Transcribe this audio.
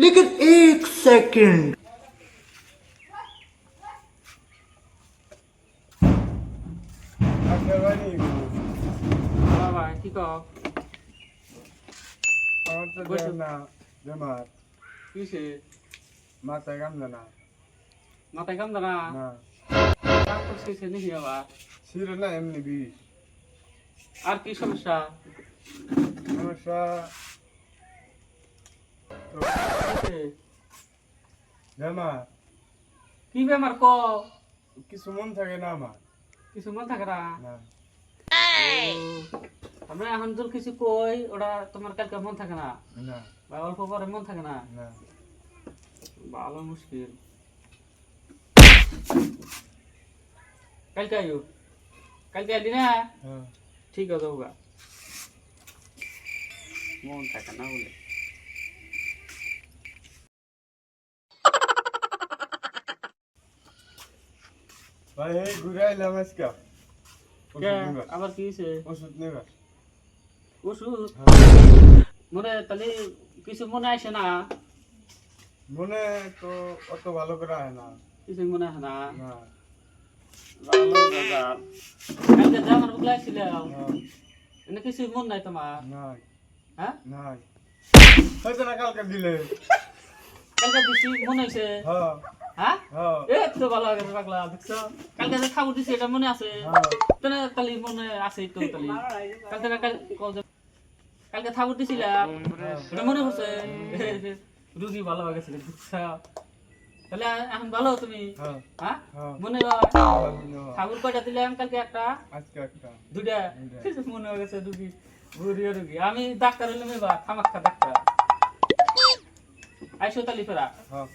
लेकिन एक सेकंड আপনার বাড়ি বাবা কি কও আমার তো বসো। দেয় না বেমার কিসে মাথায় কামড়ে না মাথায় কাম না না কাম করছিস নাকি বাবা ছিল না এমনি বিষ আর কি সমস্যা সমস্যা তো কিসে? বেমার কি বেমার ক কিছু মন থাকে না আমার কিছু মন থাকে না না আমরা এখন তোর কিছু কই ওটা তোমার কালকে মন থাকে না না বা অল্প পরে মন থাকে না না ভালো মুশকিল কালকে আইও কালকে আইলি না হ্যাঁ ঠিক আছে হোগা মন থাকে না বলে ভাই এই ঘুরে আইলাম আজকে। আবার কি হয়েছে ওষুধ নিবা ওষুধ? হ্যাঁ। মনে তাহলে কিছু মনে আসে না? মনে তো অত ভালো করে হয় না। কিছু মনে আসে না? ভালো কালকে যে আমার বুকলা ছিল এনে কিছু মন নাই তোমার? নাই। হ্যাঁ? নাই। হয়তো না কালকে দিলে। কালকে দিছি মনে হয়েছে হ্যাঁ? হ্যাঁ। হ্যাঁ এ তো ভালো লাগে পাগলা দেখছ? কালকে যে খাবার দিছি এটা মনে আছে? হ্যাঁ। তাহলে তাহলে মনে আছে তো তাহলে কালকে না কাল কল যে- কালকে ঠাকুর দিছিলাম এটা মনে পড়ছে? রুগী ভালো হয়ে গেছে দেখছ তাহলে এখন ভালো তুমি? হ্যাঁ। হ্যাঁ? হ্যাঁ। মনে ঠাকুর কয়টা দিলাম কালকে একটা? আজকে একটা। দুইটা? দুইটা। মনে হয়ে গেছে রুগী বুড়িয়া রুগী আমি ডাক্তার হইলাম এবার খামাক্ষা ডাক্তার। আইসো তালি ফেরা। হ্যাঁ।